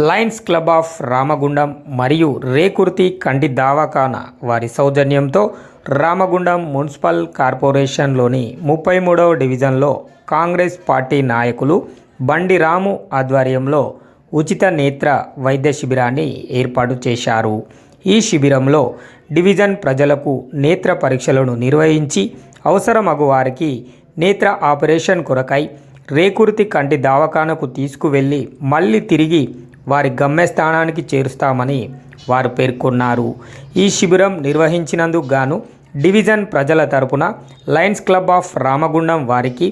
Lions club of Ramagundam మరియు రేకుర్తి కంటి దావాఖాన వారి సౌజన్యంతో రామగుండం మున్సిపల్ కార్పొరేషన్లోని ముప్పై మూడవ డివిజన్లో కాంగ్రెస్ పార్టీ నాయకులు బండి రాము ఆధ్వర్యంలో ఉచిత నేత్ర వైద్య శిబిరాన్ని ఏర్పాటు చేశారు. ఈ శిబిరంలో డివిజన్ ప్రజలకు నేత్ర పరీక్షలను నిర్వహించి అవసరమగు వారికి నేత్ర ఆపరేషన్ కొరకై రేకుర్తి కంటి దవాఖానకు తీసుకువెళ్ళి మళ్ళీ తిరిగి వారి గమ్యస్థానానికి చేరుస్తామని వారు పేర్కొన్నారు. ఈ శిబిరం నిర్వహించినందుకు గాను డివిజన్ ప్రజల తరపున లయన్స్ క్లబ్ ఆఫ్ రామగుండం వారికి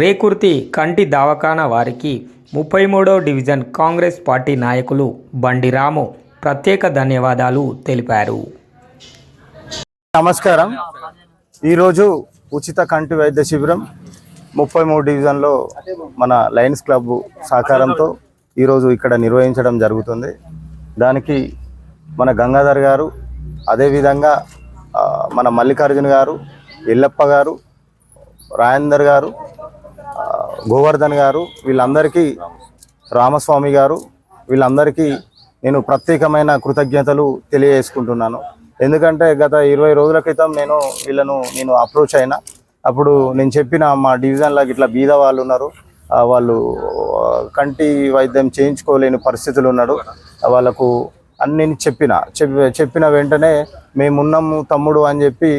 రేకుర్తి కంటి దవాఖాన వారికి ముప్పై మూడో డివిజన్ కాంగ్రెస్ పార్టీ నాయకులు బండి రాము ప్రత్యేక ధన్యవాదాలు తెలిపారు. నమస్కారం. ఈరోజు ఉచిత కంటి వైద్య శిబిరం ముప్పై మూడు డివిజన్లో మన లయన్స్ క్లబ్ సహకారంతో ఈరోజు ఇక్కడ నిర్వహించడం జరుగుతుంది. దానికి మన గంగాధర్ గారు అదేవిధంగా మన మల్లికార్జున గారు ఎల్లప్ప గారు రాయందర్ గారు గోవర్ధన్ గారు వీళ్ళందరికీ రామస్వామి గారు వీళ్ళందరికీ నేను ప్రత్యేకమైన కృతజ్ఞతలు తెలియజేసుకుంటున్నాను. ఎందుకంటే గత ఇరవై రోజుల క్రితం నేను వీళ్ళను నేను అప్రోచ్ అయినా అప్పుడు నేను చెప్పిన మా డివిజన్లో ఇట్లా బీద వాళ్ళు ఉన్నారు. వాళ్ళు కంటి వైద్యం చేయించుకోలేని పరిస్థితులు ఉన్నాడు. వాళ్ళకు అన్ని చెప్పిన చెప్పి చెప్పిన వెంటనే మేమున్నాము తమ్ముడు అని చెప్పి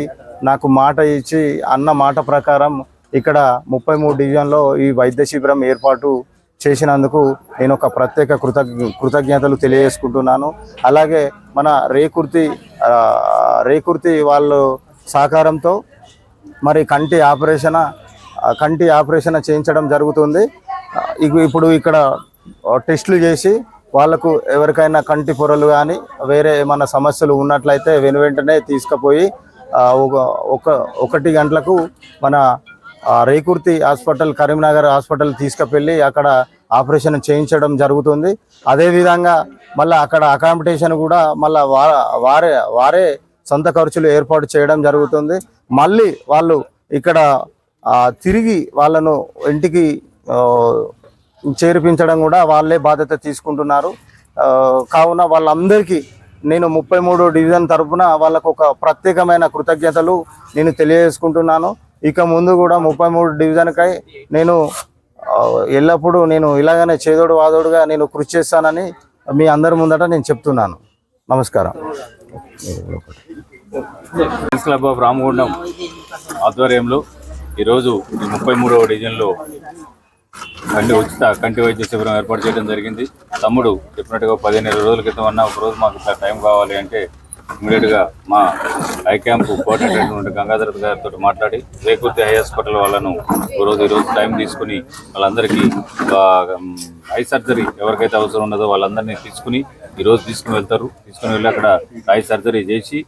నాకు మాట ఇచ్చి అన్న మాట ప్రకారం ఇక్కడ ముప్పై మూడు డివిజన్లో ఈ వైద్య శిబిరం ఏర్పాటు చేసినందుకు నేను ఒక ప్రత్యేక కృతజ్ఞ కృతజ్ఞతలు తెలియజేసుకుంటున్నాను. అలాగే మన రేకుర్తి రేకుర్తి వాళ్ళు సహకారంతో మరి కంటి ఆపరేషన్ కంటి ఆపరేషన్ చేయించడం జరుగుతుంది. ఇప్పుడు ఇక్కడ టెస్టులు చేసి వాళ్ళకు ఎవరికైనా కంటి పొరలు కానీ వేరే ఏమైనా సమస్యలు ఉన్నట్లయితే వెను వెంటనే తీసుకుపోయి ఒక ఒకటి గంటలకు మన రేకుర్తి హాస్పిటల్ కరీంనగర్ హాస్పిటల్ తీసుకువెళ్ళి అక్కడ ఆపరేషన్ చేయించడం జరుగుతుంది. అదేవిధంగా మళ్ళీ అక్కడ అకామిడేషన్ కూడా మళ్ళీ వారే వారే సొంత ఖర్చులు ఏర్పాటు చేయడం జరుగుతుంది. మళ్ళీ వాళ్ళు ఇక్కడ తిరిగి వాళ్ళను ఇంటికి చేర్పించడం కూడా వాళ్ళే బాధ్యత తీసుకుంటున్నారు. కావున వాళ్ళందరికీ నేను ముప్పై మూడు డివిజన్ తరఫున వాళ్ళకు ఒక ప్రత్యేకమైన కృతజ్ఞతలు నేను తెలియజేసుకుంటున్నాను. ఇక ముందు కూడా ముప్పై మూడు డివిజన్కై నేను ఎల్లప్పుడూ నేను ఇలాగనే చేదోడు వాదోడుగా నేను కృషి చేస్తానని మీ అందరి ముందట నేను చెప్తున్నాను. నమస్కారం. క్లబ్ ఆఫ్ రామగుండం ఆధ్వర్యంలో ఈరోజు ఈ ముప్పై మూడవ డివిజన్లో కంటి ఉచిత కంటి వైద్య శిబిరం ఏర్పాటు చేయడం జరిగింది. తమ్ముడు చెప్పినట్టుగా పదిహేను ఇరవై రోజుల క్రితం అన్న ఒక రోజు మాకు ఇట్లా టైం కావాలి అంటే ఇమీడియట్గా మా ఐ క్యాంప్ కోఆర్డినేటర్ గంగాధర్ గారితో మాట్లాడి రేకుర్తి హై హాస్పిటల్ వాళ్ళను ఒక రోజు ఈరోజు టైం తీసుకుని వాళ్ళందరికీ ఐ సర్జరీ ఎవరికైతే అవసరం ఉన్నదో వాళ్ళందరినీ తీసుకుని ఈరోజు తీసుకుని వెళ్తారు. తీసుకుని వెళ్ళి అక్కడ ఐ సర్జరీ చేసి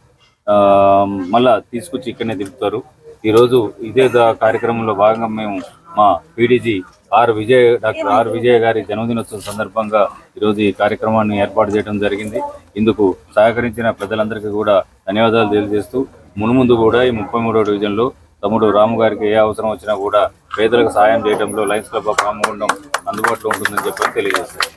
మళ్ళీ తీసుకొచ్చి ఇక్కడనే దింపుతారు. ఈరోజు ఇదే కార్యక్రమంలో భాగంగా మేము మా PDG R Vijay doctor R Vijay గారి జన్మదినోత్సవం సందర్భంగా ఈరోజు ఈ కార్యక్రమాన్ని ఏర్పాటు చేయడం జరిగింది. ఇందుకు సహకరించిన ప్రజలందరికీ కూడా ధన్యవాదాలు తెలియజేస్తూ మునుముందు కూడా ఈ ముప్పై మూడో డివిజన్లో తమ్ముడు రాము గారికి ఏ అవసరం వచ్చినా కూడా పేదలకు సహాయం చేయడంలో లయన్స్ క్లబ్ ఆఫ్ రామగుండం అందుబాటులో ఉంటుందని చెప్పి తెలియజేస్తారు